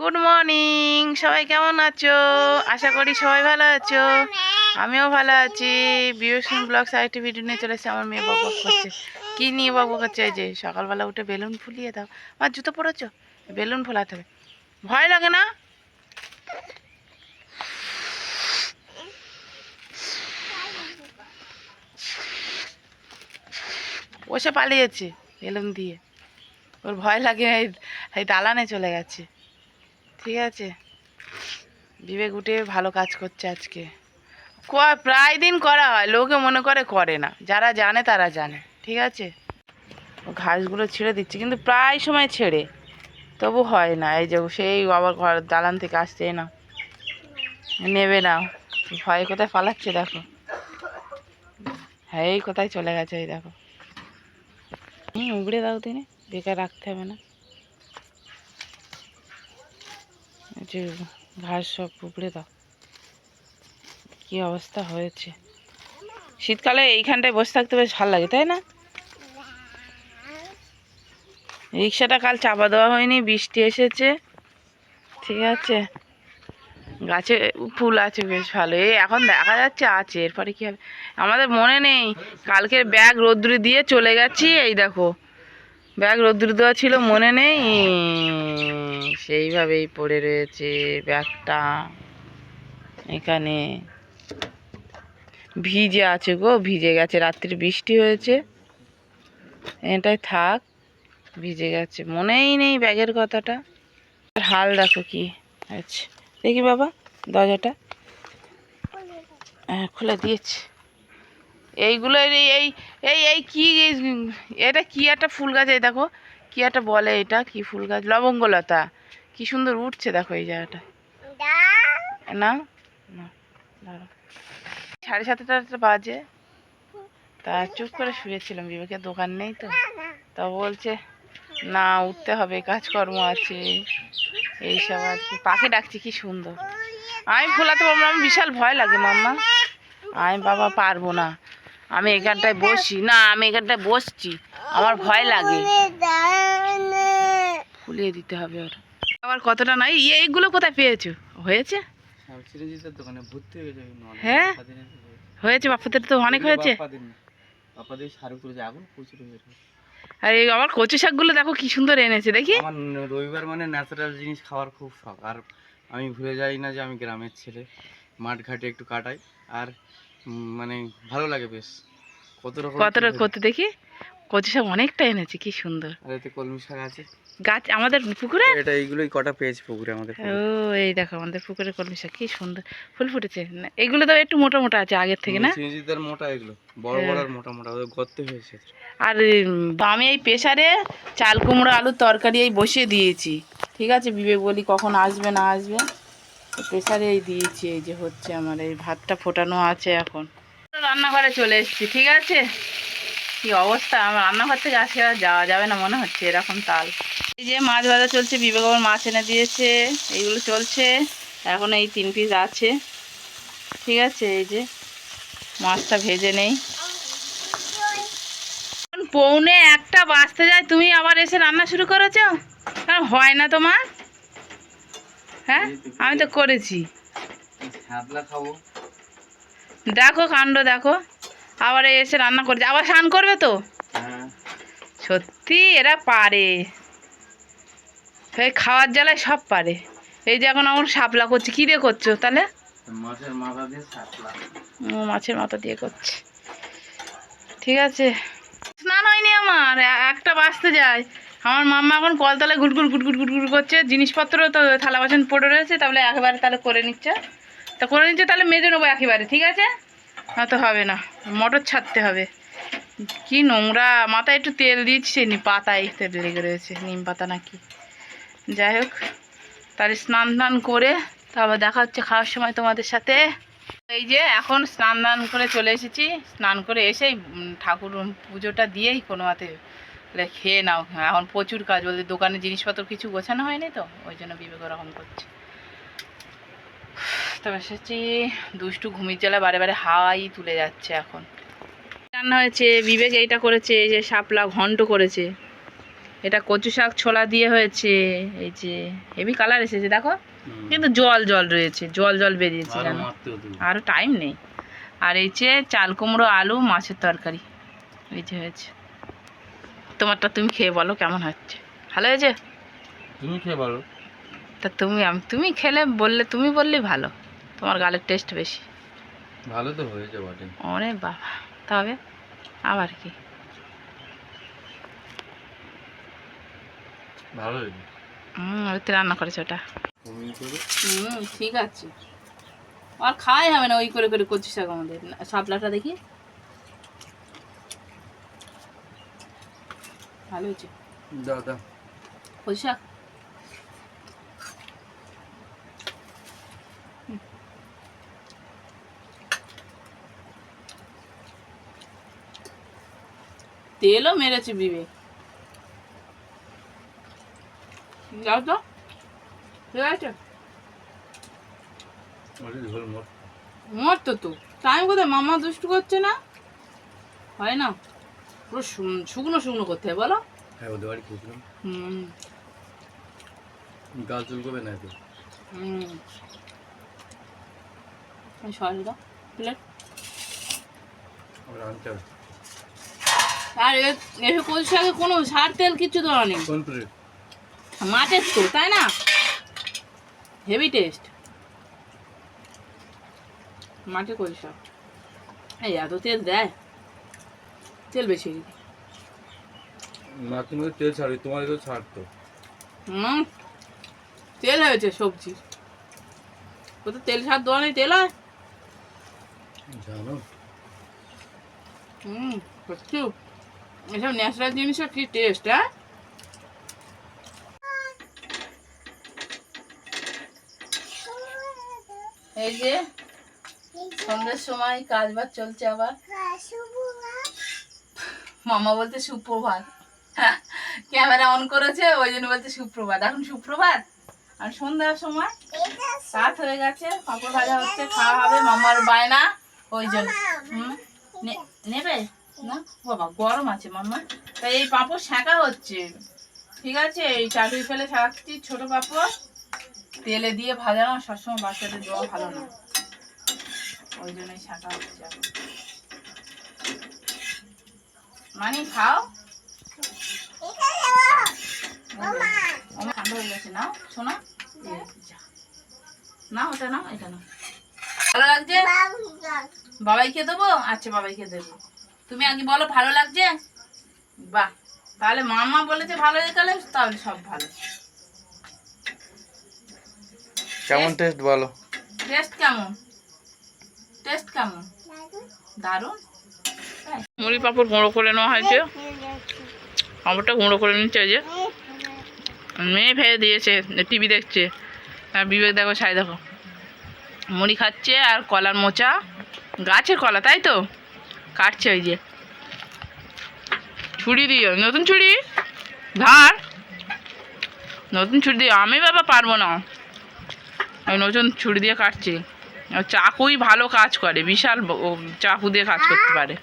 Good morning সবাই কেমন আছো? আশা করি সবাই ভালো আছো। আমিও ভালো আছি। বিউসন ব্লগ সাইটে ভিডিও নিয়ে চলে এসেছে। আমার মেয়ে বক বক করছে। কী নিয়ে বক বক করছে? যে সকালবেলা উঠে বেলুন ফুলিয়ে দাও। আমার জুতো পরেছো? বেলুন ফোলাতে হবে। ভয় লাগে না? বসে পালিয়েছে বেলুন দিয়ে। ওর ভয় লাগে এই দালানে চলে গেছে। ঠিক আছে। বিবেক উঠে ভালো কাজ করছে আজকে। প্রায় দিন করা হয়, লোকে মনে করে করে না। যারা জানে, তারা জানে, ঠিক আছে? ঘাসগুলো ছেড়ে দিচ্ছে, কিন্তু প্রায় সময় ছেড়ে। তবু হয় না, এই যে সেই আবার ঘর দালান থেকে আসছে না নেবে না ভয় কোথায় পালাচ্ছে, দেখো। হ্যাঁ এই কোথায় চলে গেছে, এই দেখো। উগড়ে দাও তিনি, বেকার রাখতে হবে না। যে ঘাস সব উপড়ে দাও। কি অবস্থা হয়েছে? শীতকালে এইখানটায় বসে থাকতে বেশ ভালো লাগে, তাই না? রিক্সাটা কাল চাপা দেওয়া হয়নি, বৃষ্টি এসেছে। ঠিক আছে। গাছে ফুল আছে, বেশ ভালো। এই এখন দেখা যাচ্ছে, আছে। এরপরে কি হবে? আমাদের মনে নেই। কালকে ব্যাগ রোদ্দুরে দিয়ে চলে গেছি, এই দেখো। ব্যাগ রোদ্দুরে দেওয়া ছিল, মনে নেই। সেইভাবেই পড়ে রয়েছে ব্যাগটা। এখানে ভিজে আছে গো, ভিজে গেছে। রাত্রি বৃষ্টি হয়েছে। এটাই থাক, ভিজে গেছে। মনেই নেই ব্যাগের কথাটা। হাল দেখো কি আচ্ছা দেখি বাবা, দরজাটা। হ্যাঁ খুলে দিয়েছে। এইগুলো এই এই এই এই কি এটা কি একটা ফুল গাছ এই দেখো কি একটা বলে এটা কি ফুল গাছ লবঙ্গলতা কি সুন্দর উঠছে দেখো এই জায়গাটা। না? না সাড়ে সাতটা বাজে। তা চুপ করে শুয়েছিলাম বিবেকের দোকান নেই তো। তা বলছে না উঠতে হবে কাজকর্ম আছে। এইসব আর কি। পাখি ডাকছি কি সুন্দর। আমি ফোলাতে পারব আমার বিশাল ভয় লাগে মাম্মা। আমি বাবা পারব না। আমি এখানটায় বসি। না আমি এখানটায় বসছি। আমার ভয় লাগে। ফুলিয়ে দিতে হবে ওর। আবার কতটা নাই এইগুলো কোথায় পেয়েছ? হয়েছে? দোকানে ভর্তি হয়ে হ্যাঁ? হয়েছে। বাপ্পাদের তো অনেক হয়েছে। আর এই আমার কচু শাকগুলো দেখো কি সুন্দর এনেছে দেখি। রবিবার মানে ন্যাচারাল জিনিস খাওয়ার খুব শখ। আর আমি ভুলে যাই না যে আমি গ্রামের ছেলে। মাঠ ঘাটে একটু কাটাই। আর মানে ভালো লাগে বেশ। কত রকম কতটা কি হয়েছে। করতে দেখি? কচু শাক অনেকটা এনেছি কি সুন্দর। আর এতে কলমি শাক আছে? গাছ আমাদের পুকুরে? এটা এইগুলোই কটা পেয়েছি পুকুরে আমাদের ও এই দেখো আমাদের পুকুরে কলমি শাক কি সুন্দর। ফুল ফুটেছে। না, এগুলো তো একটু মোটা মোটা আছে আগের থেকে না? চিরঞ্জিতের মোটা এগুলো। বড় বড় আর মোটা মোটা ওদের গর্তে হয়েছে আর আমি এই প্রেসারে চাল কুমড়ো আলুর তরকারি এই বসিয়ে দিয়েছি। ঠিক আছে বিবেক বলি কখন আসবে না আসবে। প্রেসারে এই দিয়েছি, এই যে হচ্ছে আমার, এই ভাতটা ফোটানো আছে এখন। রান্নাঘরে চলে এসেছি, ঠিক আছে? কি অবস্থা? আমার রান্নাঘর থেকে আজকে আর যাওয়া যাবে না মনে হচ্ছে এরকম তাল। এই যে মাছ ভাজা চলছে, বিবেক আবার মাছ এনে দিয়েছে, এইগুলো চলছে। এখন এই তিন পিস আছে। ঠিক আছে, এই যে মাছটা ভেজে নেই। পৌনে একটা বাঁচতে যায়, তুমি আবার এসে রান্না শুরু করেছ? হয় না তোমার? হ্যাঁ? আমি তো করেছি। দেখো কাণ্ড দেখো। আবার এসে রান্না করেছে। আবার স্নান করবে তো? হ্যাঁ। সত্যি এরা পারে। এই খাওয়ার জ্বালায় সব পারে। এই যে এখন আমার সাপলা করছে। কী দিয়ে করছ তাহলে? মাছের মাথা দিয়ে মাছের মাথা দিয়ে করছে। ঠিক আছে। স্নান হয়নি আমার। একটা বাঁচতে যায়। আমার মাম্মা এখন কলতলায় গুটগুট গুটগুট গুটগুট করছে, জিনিসপত্র তো থালা বাসন পড়ে রয়েছে, তাহলে একেবারে তাহলে করে নিচ্ছে। তা করে নিচ্ছে, তাহলে মেজে নেব একেবারে, ঠিক আছে? না তো হবে না, মটর ছাড়তে হবে। কি নোংরা, মাথায় একটু তেল দিচ্ছে, নি পাতায় তেল লেগে রয়েছে, নিম পাতা নাকি। যাই হোক, তাহলে স্নান টান করে তারপর দেখা হচ্ছে খাওয়ার সময় তোমাদের সাথে। এই যে, এখন স্নান দান করে চলে এসেছি, স্নান করে এসেই ঠাকুর পুজোটা দিয়েই কোনো মতে বলে খেয়ে নাও। এখন প্রচুর কাজ বলতে দোকানে জিনিসপত্র কিছু গোছানো হয়নি তো ওই জন্য বিবেক ওরকম করছে। তবে এসেছি দুষ্টু ঘুমির জেলা বারে বারে হাওয়াই তুলে যাচ্ছে এখন। রান্না হয়েছে বিবেক এইটা করেছে এই যে শাপলা ঘন্ট করেছে। এটা কচু শাক ছোলা দিয়ে হয়েছে এই যে হেভি কালার এসেছে দেখো। কিন্তু জল জল রয়েছে জল জল বেরিয়েছে আরও জানো? আরও টাইম নেই। আর এই যে চাল কুমড়ো আলু মাছের তরকারি এই যে হয়েছে। তোমারটা তুমি খেয়ে বলো কেমন হচ্ছে। ভালো হয়েছে? তুমি খেয়ে বলো। তা তুমি আম- তুমি খেলে বললে তুমি বললেই ভালো। তোমার গালের টেস্ট বেশি। ভালো তো হয়েছে বটে। ওরে বাবা। তবে আবার কি? ভালো হয়েছে। হুম ওইতে রান্না করেছে ওটা? তুমি করে। হুম ঠিক আছে। আর খাওয়াই হবে না ওই করে করে শাক আমাদের। না, শাপলাটা দেখি। ভালো হয়েছে। দাও দাও। শাক তেলও মেরেছে বিবেক যাও তো। ঠিক আছে মোট মরতো তো। টাইম কোথায় মামা দুষ্টু করছে না? হয় না। পুরো শুকনো শুকনো করতে হয় বলো। হ্যাঁ ওদের বাড়ি খেয়েছিলাম হুম। গাল না তো হুম। সরি দাও প্লেট। আর এ- এসব কচু শাকে কোনো সার তেল কিছু দেওয়া নেই। মাছের তো তাই না? হেভি টেস্ট মাঠে কচু শাক। এই এত তেল দেয়? তেল বেশি হয়ে গেছে। মাছের মধ্যে তেল ছাড়বে তোমার তো ছাড়তো। হুম তেল হয়েছে সবজি। ও তো তেল সার দেওয়া নেই তেল হয়? জানো? হুম সত্যি। এসব ন্যাচারাল জিনিসের কি টেস্ট হ্যাঁ? এই যে সন্ধ্যের সময় কাজ বাজ চলছে আবার। মামা বলতে সুপ্রভাত। ক্যামেরা অন করেছে, ওই জন্য বলতে সুপ্রভাত। এখন সুপ্রভাত? আর সন্ধ্যার সময়? রাত হয়ে গেছে, পাঁপড় ভাজা হচ্ছে, খাওয়া হবে, মামার বায়না, ওই জন্য। নে- নেবে? না? বাবা, গরম আছে মাম্মা। তাই এই পাঁপড় শাঁকা হচ্ছে। ঠিক আছে, এই চাটুই ফেলে শাঁকাচ্ছি ছোট পাঁপড়। তেলে দিয়ে ভাজানো সবসময় বাচ্চাদের দেওয়া ভালো না। ওই জন্যই শাঁকা হচ্ছে। মানি খাও। ঠান্ডা হয়ে গেছে নাও শোনা। না ওটা না এটা না ভালো লাগছে? বাবাইকে দেবো? আচ্ছা বাবাইকে দেবো। তুমি আগে বলো ভালো লাগছে? বাহ তাহলে মামা বলেছে ভালো হয়ে গেলে তাহলে সব ভালো। কেমন টেস্ট বলো? টেস্ট কেমন? টেস্ট কেমন? দারুণ? মুড়ি পাঁপড় গুঁড়ো করে নেওয়া হয়েছে পাঁপড়টা গুঁড়ো করে নিচ্ছে যে। মেয়ে ফেলে দিয়েছে টিভি দেখছে। আর বিবেক দেখো, ছাই দেখো। মুড়ি খাচ্ছে আর কলার মোচা। গাছের কলা, তাই তো? কাটছে ওই যে। ছুরি দিয়ে নতুন ছুরি? ধার? নতুন ছুরি দিয়ে আমি বাবা পারব না। আমি নতুন ছুরি দিয়ে কাটছি। চাকুই ভালো কাজ করে, বিশাল চাকু দিয়ে কাজ করতে পারে।